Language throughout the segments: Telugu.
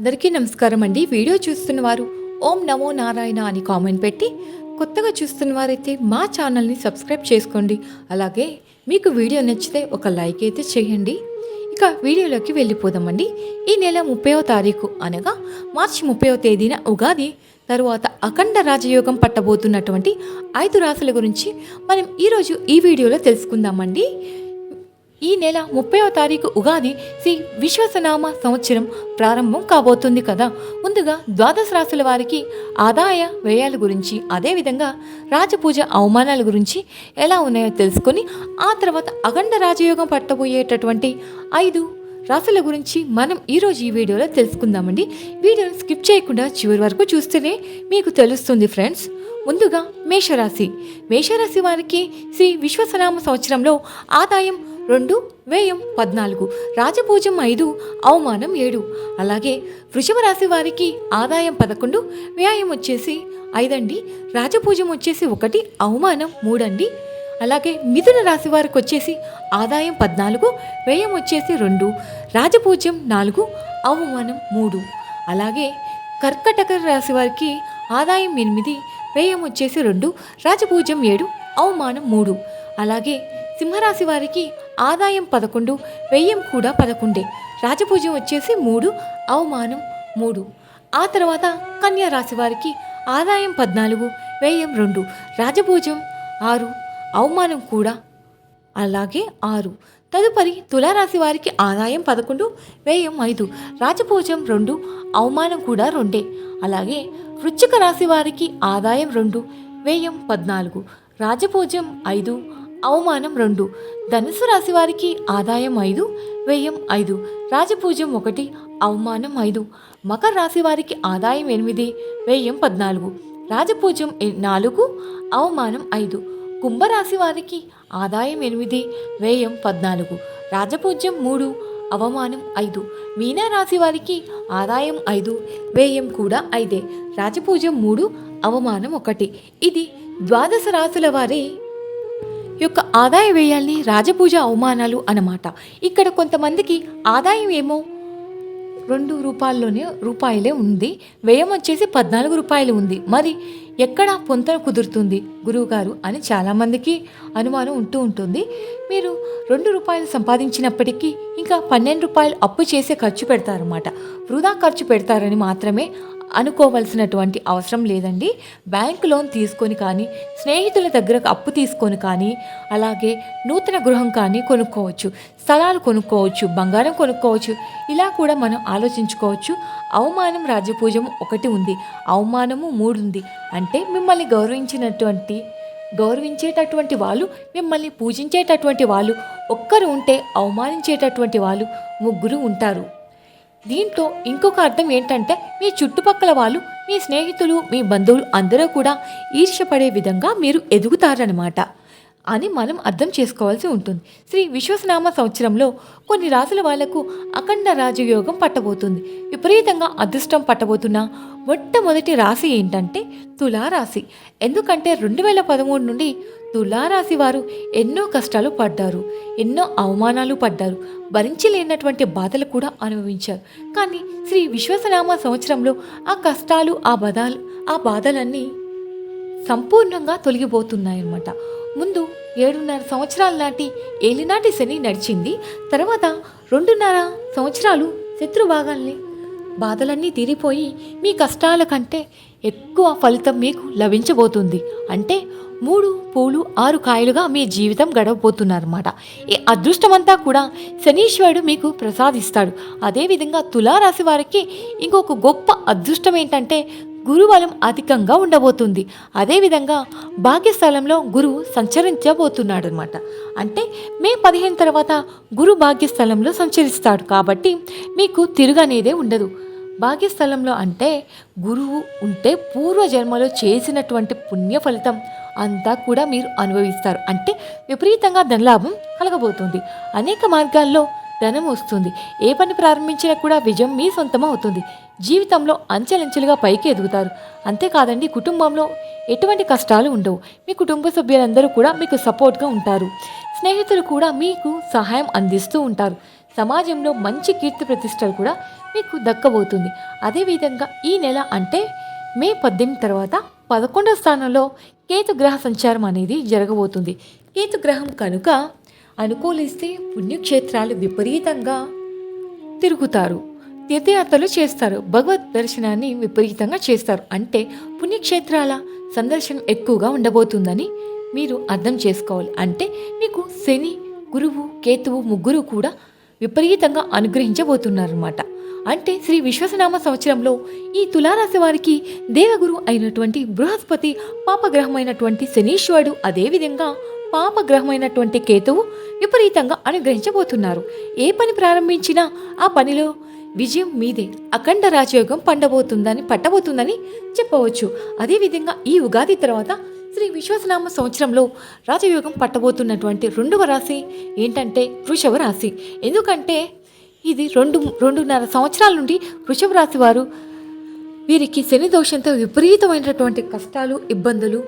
అందరికీ నమస్కారం అండి. వీడియో చూస్తున్నవారు ఓం నమో నారాయణ అని కామెంట్ పెట్టి కొత్తగా చూస్తున్న వారైతే మా ఛానల్ని సబ్స్క్రైబ్ చేసుకోండి. అలాగే మీకు వీడియో నచ్చితే ఒక లైక్ అయితే చేయండి. ఇక వీడియోలోకి వెళ్ళిపోదామండి. ఈ నెల ముప్పైవ తారీఖు అనగా మార్చి ముప్పైవ తేదీన ఉగాది. తరువాత అఖండ రాజయోగం పట్టబోతున్నటువంటి ఐదు రాశుల గురించి మనం ఈరోజు ఈ వీడియోలో తెలుసుకుందామండి. ఈ నెల ముప్పైవ తారీఖు ఉగాది శ్రీ విశ్వసనామ సంవత్సరం ప్రారంభం కాబోతుంది కదా. ముందుగా ద్వాదశ రాశుల వారికి ఆదాయ వ్యయాల గురించి అదేవిధంగా రాజపూజ అవమానాల గురించి ఎలా ఉన్నాయో తెలుసుకొని ఆ తర్వాత అఖండ రాజయోగం పట్టబోయేటటువంటి ఐదు రాశుల గురించి మనం ఈరోజు ఈ వీడియోలో తెలుసుకుందామండి. వీడియోని స్కిప్ చేయకుండా చివరి వరకు చూస్తేనే మీకు తెలుస్తుంది ఫ్రెండ్స్. ముందుగా మేషరాశి. మేషరాశి వారికి శ్రీ విశ్వసనామ సంవత్సరంలో ఆదాయం రెండు వ్యయం పద్నాలుగు రాజభోజం ఐదు అవమానం ఏడు. అలాగే వృషభ రాశి వారికి ఆదాయం పదకొండు వ్యయం వచ్చేసి ఐదండి రాజభోజం వచ్చేసి ఒకటి అవమానం మూడండి. అలాగే మిథున రాశి వారికి వచ్చేసి ఆదాయం పద్నాలుగు వ్యయం వచ్చేసి రెండు రాజభోజ్యం నాలుగు అవమానం మూడు. అలాగే కర్కటక రాశి వారికి ఆదాయం ఎనిమిది వ్యయం వచ్చేసి రెండు రాజభోజ్యం ఏడు అవమానం మూడు. అలాగే సింహరాశి వారికి ఆదాయం పదకొండు వ్యయం కూడా పదకొండే. రాజపూజ్యం వచ్చేసి మూడు అవమానం మూడు. ఆ తర్వాత కన్యా రాశి వారికి ఆదాయం పద్నాలుగు వ్యయం రెండు. రాజభోజం ఆరు అవమానం కూడా అలాగే ఆరు. తదుపరి తులారాశి వారికి ఆదాయం పదకొండు వ్యయం ఐదు. రాజభోజం రెండు అవమానం కూడా రెండే. అలాగే వృచ్చిక రాశి వారికి ఆదాయం రెండు వ్యయం పద్నాలుగు. రాజభోజం ఐదు అవమానం రెండు. ధనుసు రాశి వారికి ఆదాయం ఐదు వ్యయం ఐదు రాజపూజం ఒకటి అవమానం ఐదు. మకర రాశి వారికి ఆదాయం ఎనిమిది వ్యయం పద్నాలుగు. రాజపూజం నాలుగు అవమానం ఐదు. కుంభరాశి వారికి ఆదాయం ఎనిమిది వ్యయం పద్నాలుగు. రాజపూజ్యం మూడు అవమానం ఐదు. మీనారాశి వారికి ఆదాయం ఐదు వ్యయం కూడా ఐదే. రాజపూజ్యం మూడు అవమానం ఒకటి. ఇది ద్వాదశ రాశుల వారి యొక్క ఆదాయ వ్యయాల్ని రాజపూజ అవమానాలు అన్నమాట. ఇక్కడ కొంతమందికి ఆదాయం ఏమో రెండు రూపాయల్లోనే రూపాయలే ఉంది. వ్యయం వచ్చేసి పద్నాలుగు రూపాయలు ఉంది. మరి ఎక్కడ పొంతన కుదురుతుంది గురువుగారు అని చాలామందికి అనుమానం ఉంటూ ఉంటుంది. మీరు రెండు రూపాయలు సంపాదించినప్పటికీ ఇంకా పన్నెండు రూపాయలు అప్పు చేసే ఖర్చు పెడతారన్నమాట. వృధా ఖర్చు పెడతారని మాత్రమే అనుకోవాల్సినటువంటి అవసరం లేదండి. బ్యాంక్ లోన్ తీసుకొని కానీ స్నేహితుల దగ్గర అప్పు తీసుకొని కానీ అలాగే నూతన గృహం కానీ కొనుక్కోవచ్చు. స్థలాలు కొనుక్కోవచ్చు బంగారం కొనుక్కోవచ్చు. ఇలా కూడా మనం ఆలోచించుకోవచ్చు. అవమానం రాజపూజం ఒకటి ఉంది. అవమానము మూడు ఉంది అంటే మిమ్మల్ని గౌరవించినటువంటి గౌరవించేటటువంటి వాళ్ళు మిమ్మల్ని పూజించేటటువంటి వాళ్ళు ఒక్కరు ఉంటే అవమానించేటటువంటి వాళ్ళు ముగ్గురు ఉంటారు. దీంట్లో ఇంకొక అర్థం ఏంటంటే మీ చుట్టుపక్కల వాళ్ళు మీ స్నేహితులు మీ బంధువులు అందరూ కూడా ఈర్ష్యపడే విధంగా మీరు ఎదుగుతారనమాట అని మనం అర్థం చేసుకోవాల్సి ఉంటుంది. శ్రీ విశ్వసనామ సంవత్సరంలో కొన్ని రాసుల వాళ్ళకు అఖండ రాజయోగం పట్టబోతుంది. విపరీతంగా అదృష్టం పట్టబోతున్న మొట్టమొదటి రాశి ఏంటంటే తులారాశి. ఎందుకంటే రెండు వేల పదమూడు నుండి తులారాశి వారు ఎన్నో కష్టాలు పడ్డారు ఎన్నో అవమానాలు పడ్డారు భరించలేనటువంటి బాధలు కూడా అనుభవించారు. కానీ శ్రీ విశ్వసనామ సంవత్సరంలో ఆ కష్టాలు ఆ బదాలు ఆ బాధలన్నీ సంపూర్ణంగా తొలగిపోతున్నాయన్నమాట. ముందు ఏడున్నర సంవత్సరాల నాటి ఏలినాటి శని నడిచింది. తర్వాత రెండున్నర సంవత్సరాలు శత్రుభాగాల్ని బాధలన్నీ తీరిపోయి మీ కష్టాల కంటే ఎక్కువ ఫలితం మీకు లభించబోతుంది. అంటే మూడు పూలు ఆరు కాయలుగా మీ జీవితం గడవబోతున్నారన్నమాట. ఈ అదృష్టమంతా కూడా శనీశ్వరుడు మీకు ప్రసాదిస్తాడు. అదేవిధంగా తులారాశి వారికి ఇంకొక గొప్ప అదృష్టం ఏంటంటే గురుబలం అధికంగా ఉండబోతుంది. అదేవిధంగా భాగ్యస్థలంలో గురువు సంచరించబోతున్నాడు అనమాట అంటే మే పదిహేను తర్వాత గురు భాగ్యస్థలంలో సంచరిస్తాడు కాబట్టి మీకు తిరుగనేదే ఉండదు. భాగ్యస్థలంలో అంటే గురువు ఉంటే పూర్వజన్మలో చేసినటువంటి పుణ్య ఫలితం అంతా కూడా మీరు అనుభవిస్తారు. అంటే విపరీతంగా ధనలాభం కలగబోతుంది. అనేక మార్గాల్లో ధనం వస్తుంది. ఏ పని ప్రారంభించినా కూడా విజయం మీ సొంతం అవుతుంది. జీవితంలో అంచెలంచెలుగా పైకి ఎదుగుతారు. అంతేకాదండి కుటుంబంలో ఎటువంటి కష్టాలు ఉండవు. మీ కుటుంబ సభ్యులందరూ కూడా మీకు సపోర్ట్గా ఉంటారు. స్నేహితులు కూడా మీకు సహాయం అందిస్తూ ఉంటారు. సమాజంలో మంచి కీర్తి ప్రతిష్టలు కూడా మీకు దక్కబోతుంది. అదేవిధంగా ఈ నెల అంటే మే పద్దెనిమిది తర్వాత పదకొండవ స్థానంలో కేతు గ్రహ సంచారం అనేది జరగబోతుంది. కేతు గ్రహం కనుక అనుకూలిస్తే పుణ్యక్షేత్రాలు విపరీతంగా తిరుగుతారు. తీర్థయాత్రలు చేస్తారు. భగవత్ దర్శనాన్ని విపరీతంగా చేస్తారు. అంటే పుణ్యక్షేత్రాల సందర్శనం ఎక్కువగా ఉండబోతుందని మీరు అర్థం చేసుకోవాలి. అంటే మీకు శని గురువు కేతువు ముగ్గురు కూడా విపరీతంగా అనుగ్రహించబోతున్నారన్నమాట. అంటే శ్రీ విశ్వసనామ సంవత్సరంలో ఈ తులారాశి వారికి దేవగురు అయినటువంటి బృహస్పతి పాపగ్రహమైనటువంటి శనీశ్వరుడు అదేవిధంగా పాపగ్రహమైనటువంటి కేతువు విపరీతంగా అనుగ్రహించబోతున్నారు. ఏ పని ప్రారంభించినా ఆ పనిలో విజయం మీదే అఖండ రాజయోగం పండబోతుందని పట్టబోతుందని చెప్పవచ్చు. అదేవిధంగా ఈ ఉగాది తర్వాత శ్రీ విశ్వసనామ సంవత్సరంలో రాజయోగం పట్టబోతున్నటువంటి రెండవ రాశి ఏంటంటే వృషభ రాశి. ఎందుకంటే ఇది రెండు రెండున్నర సంవత్సరాల నుండి వృషభ రాశి వారు వీరికి శని దోషంతో విపరీతమైనటువంటి కష్టాలు ఇబ్బందులు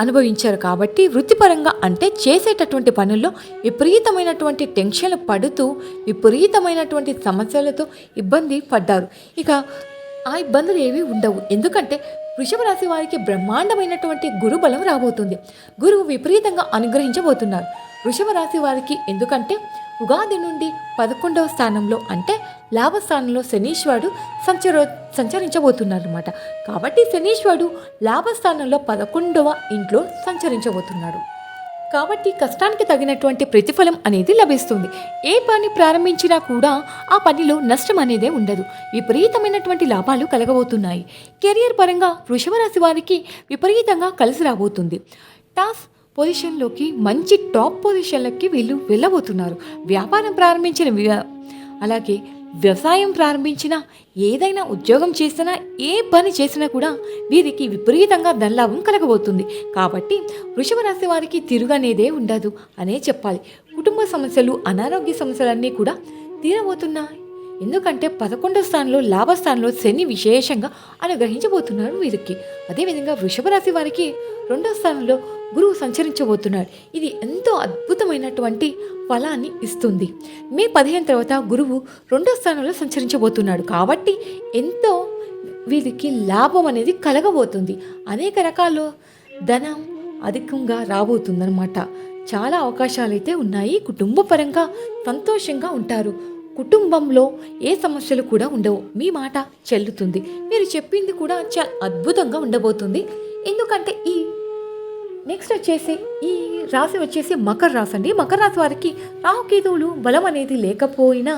అనుభవించారు కాబట్టి వృత్తిపరంగా అంటే చేసేటటువంటి పనుల్లో విపరీతమైనటువంటి టెన్షన్లు పడుతూ విపరీతమైనటువంటి సమస్యలతో ఇబ్బంది పడ్డారు. ఇక ఆ ఇబ్బందులు ఏవి ఉండవు. ఎందుకంటే వృషభ రాశి వారికి బ్రహ్మాండమైనటువంటి గురుబలం రాబోతుంది. గురువు విపరీతంగా అనుగ్రహించబోతున్నారు. వృషభ రాశి వారికి ఎందుకంటే ఉగాది నుండి పదకొండవ స్థానంలో అంటే లాభస్థానంలో శనీశ్వరుడు సంచర సంచరించబోతున్నారు అనమాట కాబట్టి శనీశ్వరుడు లాభస్థానంలో పదకొండవ ఇంట్లో సంచరించబోతున్నాడు. కాబట్టి కష్టానికి తగినటువంటి ప్రతిఫలం అనేది లభిస్తుంది. ఏ పని ప్రారంభించినా కూడా ఆ పనిలో నష్టం అనేదే ఉండదు. విపరీతమైనటువంటి లాభాలు కలగబోతున్నాయి. కెరియర్ పరంగా వృషభ రాశి వారికి విపరీతంగా కలిసి రాబోతుంది. టాస్ పొజిషన్లోకి మంచి టాప్ పొజిషన్లకి వీళ్ళు వెళ్ళబోతున్నారు. వ్యాపారం ప్రారంభించిన అలాగే వ్యవసాయం ప్రారంభించినా ఏదైనా ఉద్యోగం చేసినా ఏ పని చేసినా కూడా వీరికి విపరీతంగా ధనలాభం కలగబోతుంది. కాబట్టి వృషభ రాశి వారికి తిరుగనేదే ఉండదు అనే చెప్పాలి. కుటుంబ సమస్యలు అనారోగ్య సమస్యలన్నీ కూడా తీరబోతున్నాయి ఎందుకంటే పదకొండో స్థానంలో లాభస్థానంలో శని విశేషంగా అనుగ్రహించబోతున్నారు వీరికి. అదేవిధంగా వృషభ రాశి వారికి రెండో స్థానంలో గురువు సంచరించబోతున్నాడు. ఇది ఎంతో అద్భుతమైనటువంటి ఫలాన్ని ఇస్తుంది. మే పదిహేను తర్వాత గురువు రెండో స్థానంలో సంచరించబోతున్నాడు. కాబట్టి ఎంతో వీరికి లాభం అనేది కలగబోతుంది. అనేక రకాల ధనం అధికంగా రాబోతుందన్నమాట. చాలా అవకాశాలు అయితే ఉన్నాయి. కుటుంబపరంగా సంతోషంగా ఉంటారు. కుటుంబంలో ఏ సమస్యలు కూడా ఉండవు. మీ మాట చెల్లుతుంది. మీరు చెప్పింది కూడా చాలా అద్భుతంగా ఉండబోతుంది. ఎందుకంటే ఈ నెక్స్ట్ వచ్చేసి ఈ రాశి వచ్చేసి మకర రాశి అండి. మకర రాశి వారికి రాహుకేతువులు బలం అనేది లేకపోయినా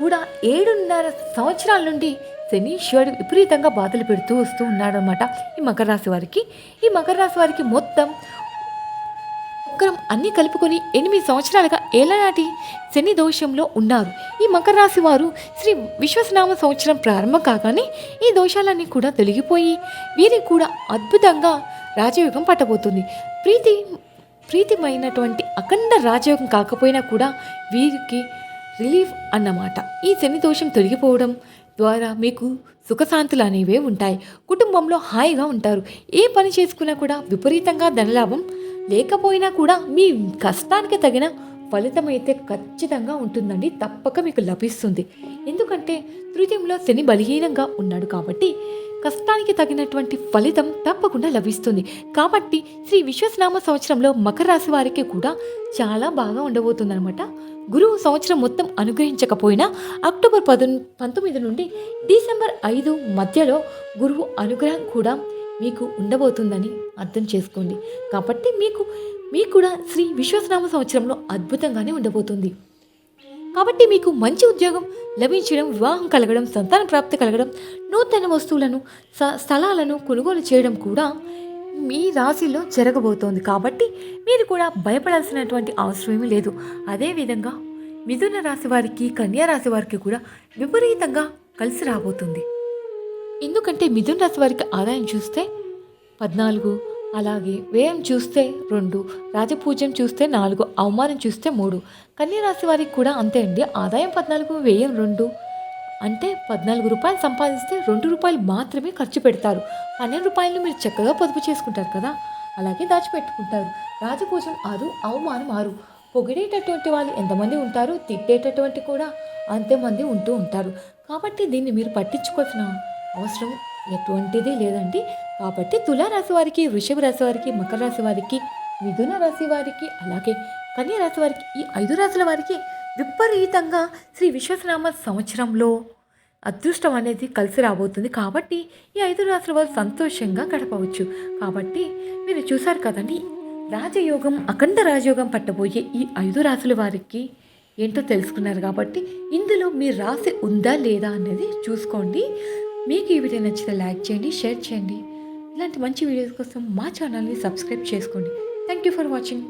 కూడా ఏడున్నర సంవత్సరాల నుండి శనీశ్వరుడు విపరీతంగా బాధలు పెడుతూ వస్తూ ఉన్నాడు అనమాట ఈ మకర రాశి వారికి. ఈ మకర రాశి వారికి మొత్తం వక్రం అన్ని కలుపుకొని ఎనిమిది సంవత్సరాలుగా ఏలనాటి శని దోషంలో ఉన్నారు. ఈ మకర రాశి వారు శ్రీ విశ్వసనామ సంవత్సరం ప్రారంభం కాగానే ఈ దోషాలన్నీ కూడా తొలగిపోయి వీరికి కూడా అద్భుతంగా రాజయోగం పట్టబోతుంది. ప్రీతి ప్రీతిమైనటువంటి అఖండ రాజయోగం కాకపోయినా కూడా వీరికి రిలీఫ్ అన్నమాట. ఈ శని దోషం తొలగిపోవడం ద్వారా మీకు సుఖశాంతులు అనేవే ఉంటాయి. కుటుంబంలో హాయిగా ఉంటారు. ఏ పని చేసుకున్నా కూడా విపరీతంగా ధనలాభం లేకపోయినా కూడా మీ కష్టానికి తగిన ఫలితం అయితే ఖచ్చితంగా ఉంటుందండి. తప్పక మీకు లభిస్తుంది. ఎందుకంటే తృతీయంలో శని బలహీనంగా ఉన్నాడు కాబట్టి కష్టానికి తగినటువంటి ఫలితం తప్పకుండా లభిస్తుంది. కాబట్టి శ్రీ విశ్వస్నామ సంవత్సరంలో మకర రాశి వారికి కూడా చాలా బాగా ఉండబోతుందనమాట గురువు సంవత్సరం మొత్తం అనుగ్రహించకపోయినా అక్టోబర్ పదు పంతొమ్మిది నుండి డిసెంబర్ ఐదు మధ్యలో గురువు అనుగ్రహం కూడా మీకు ఉండబోతుందని అర్థం చేసుకోండి. కాబట్టి మీకు మీకు కూడా శ్రీ విశ్వసనామ సంవత్సరంలో అద్భుతంగానే ఉండబోతుంది. కాబట్టి మీకు మంచి ఉద్యోగం లభించడం వివాహం కలగడం సంతాన ప్రాప్తి కలగడం నూతన వస్తువులను స- స్థలాలను కొనుగోలు చేయడం కూడా మీ రాశిలో జరగబోతోంది. కాబట్టి మీరు కూడా భయపడాల్సినటువంటి అవసరం ఏమీ లేదు. అదేవిధంగా మిథున రాశి వారికి కన్యా రాశి వారికి కూడా విపరీతంగా కలిసి రాబోతుంది. ఎందుకంటే మిథున రాశి వారికి ఆదాయం చూస్తే పద్నాలుగు అలాగే వ్యయం చూస్తే రెండు రాజపూజ్యం చూస్తే నాలుగు అవమానం చూస్తే మూడు. కన్యా రాశి వారికి కూడా అంతే అండి. ఆదాయం పద్నాలుగు వ్యయం రెండు. అంటే పద్నాలుగు రూపాయలు సంపాదిస్తే రెండు రూపాయలు మాత్రమే ఖర్చు పెడతారు. పన్నెండు రూపాయలు మీరు చక్కగా పొదుపు చేసుకుంటారు కదా? అలాగే దాచిపెట్టుకుంటారు. రాజపూజం ఆరు అవమానం ఆరు. పొగిడేటటువంటి వాళ్ళు ఎంతమంది ఉంటారు? తిట్టేటటువంటి కూడా అంతమంది ఉంటూ ఉంటారు. కాబట్టి దీన్ని మీరు పట్టించుకోవాల్సిన అవసరం ఎటువంటిది లేదండి. కాబట్టి తులారాశి వారికి వృషభ రాశి వారికి మకర రాశి వారికి మిథున రాశి వారికి అలాగే కన్యా రాశి వారికి ఈ ఐదు రాశుల వారికి విపరీతంగా శ్రీ విశ్వసనామ సంవత్సరంలో అదృష్టం అనేది కలిసి రాబోతుంది. కాబట్టి ఈ ఐదు రాశుల వారు సంతోషంగా గడపవచ్చు. కాబట్టి మీరు చూశారు కదండి రాజయోగం అఖండ రాజయోగం పట్టబోయే ఈ ఐదు రాశుల వారికి ఏంటో తెలుసుకున్నారు. కాబట్టి ఇందులో మీ రాశి ఉందా లేదా అనేది చూసుకోండి. మీకు ఈ వీడియో నచ్చితే లైక్ చేయండి షేర్ చేయండి. ఇలాంటి మంచి వీడియోస్ కోసం మా ఛానల్ని సబ్స్క్రైబ్ చేసుకోండి. Thank you for watching